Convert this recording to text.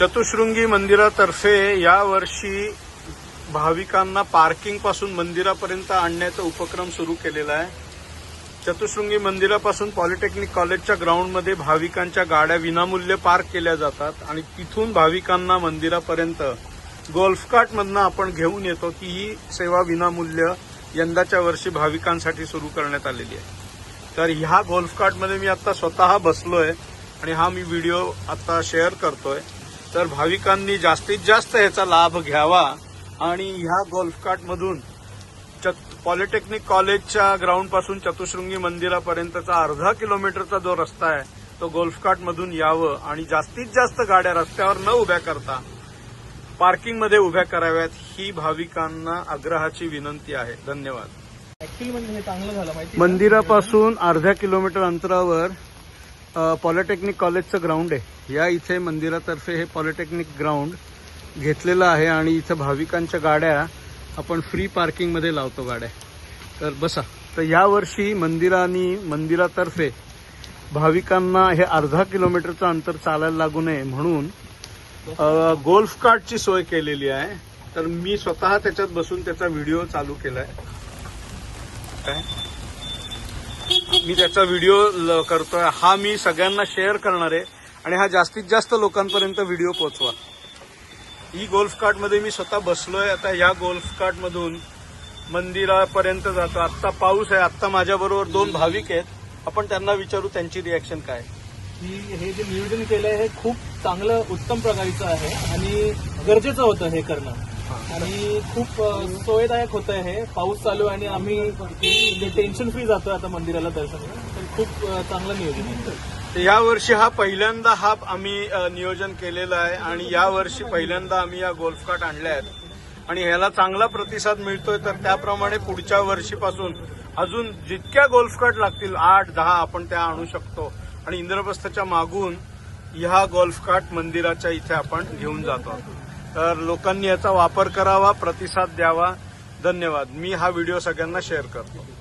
चतुशृंगी मंदिरातर्फे यावर्षी भाविकांना पार्किंगपासून मंदिरापर्यंत आणण्याचा उपक्रम सुरू केलेला आहे. चतुशृंगी मंदिरापासून पॉलिटेक्निक कॉलेजच्या ग्राउंडमध्ये भाविकांच्या गाड्या विनामूल्य पार्क केल्या जातात आणि तिथून भाविकांना मंदिरापर्यंत गोल्फकार्टमधनं आपण घेऊन येतो. ती ही सेवा विनामूल्य यंदाच्या वर्षी भाविकांसाठी सुरू करण्यात आलेली आहे. तर ह्या गोल्फकार्टमध्ये मी आता स्वतः बसलोय आणि हा मी व्हिडिओ आता शेअर करतोय. तर भाविकांनी जास्तीत जास्त ह्याचा लाभ घ्यावा. आणि ह्या गोल्फ कार्टमधून चत- पॉलिटेक्निक कॉलेजच्या ग्राउंडपासून चतुशृंगी मंदिरापर्यंतचा अर्धा किलोमीटरचा जो रस्ता आहे तो गोल्फ कार्ट मधून यावं आणि जास्तीत जास्त गाड्या रस्त्यावर न उभ्या करता पार्किंगमध्ये उभ्या कराव्यात ही भाविकांना आग्रहाची विनंती आहे. धन्यवाद. म्हणजे? मंदिरापासून अर्ध्या किलोमीटर अंतरावर पॉलिटेक्निक कॉलेजचं ग्राउंड आहे. या इथे मंदिरातर्फे हे पॉलिटेक्निक ग्राउंड घेतलेलं आहे आणि इथं भाविकांच्या गाड्या आपण फ्री पार्किंगमध्ये लावतो गाड्या. तर बसा. तर यावर्षी मंदिरानी मंदिरातर्फे भाविकांना हे अर्धा किलोमीटरचं अंतर चालायला लागू नये म्हणून गोल्फ कार्टची सोय केलेली आहे. तर मी स्वतः त्याच्यात बसून त्याचा व्हिडिओ चालू केलाय. काय? मी त्याचा व्हिडिओ ल- करतोय. हा मी सगळ्यांना शेअर करणार आहे. आणि हा जास्तीत जास्त लोकांपर्यंत व्हिडिओ पोहोचवा. ही गोल्फ कार्टमध्ये मी स्वतः बसलोय. आता या गोल्फ कार्टमधून मंदिरापर्यंत जातो. आत्ता पाऊस आहे. आत्ता माझ्याबरोबर दोन भाविक आहेत. आपण त्यांना विचारू त्यांची रिॲक्शन काय की हे जे नियोजन केलंय हे खूप चांगलं उत्तम प्रकारचं आहे आणि गरजेचं होतं हे करणं. आणि खूप सोयदायक होत आहे हे. पाऊस चालू आहे आणि आम्ही म्हणजे टेन्शन फ्री जातोय आता मंदिराला दर्शन तर खूप चांगलं नियोजन आहे. या वर्षी हा पहिल्यांदा हा आम्ही नियोजन केलेलं आहे आणि या वर्षी पहिल्यांदा आम्ही या गोल्फ कार्ट आणल्या आहेत. आणि ह्याला चांगला प्रतिसाद मिळतोय तर त्याप्रमाणे पुढच्या वर्षीपासून अजून जितक्या गोल्फ कार्ट लागतील आठ दहा आपण त्या आणू शकतो. आणि इंद्रप्रस्थाच्या मागून ह्या गोल्फ कार्ट मंदिराच्या इथे आपण घेऊन जातो. तर लोकांनी याचा वापर करावा प्रतिसाद द्यावा. धन्यवाद. मी हा व्हिडिओ सगळ्यांना शेअर करतो.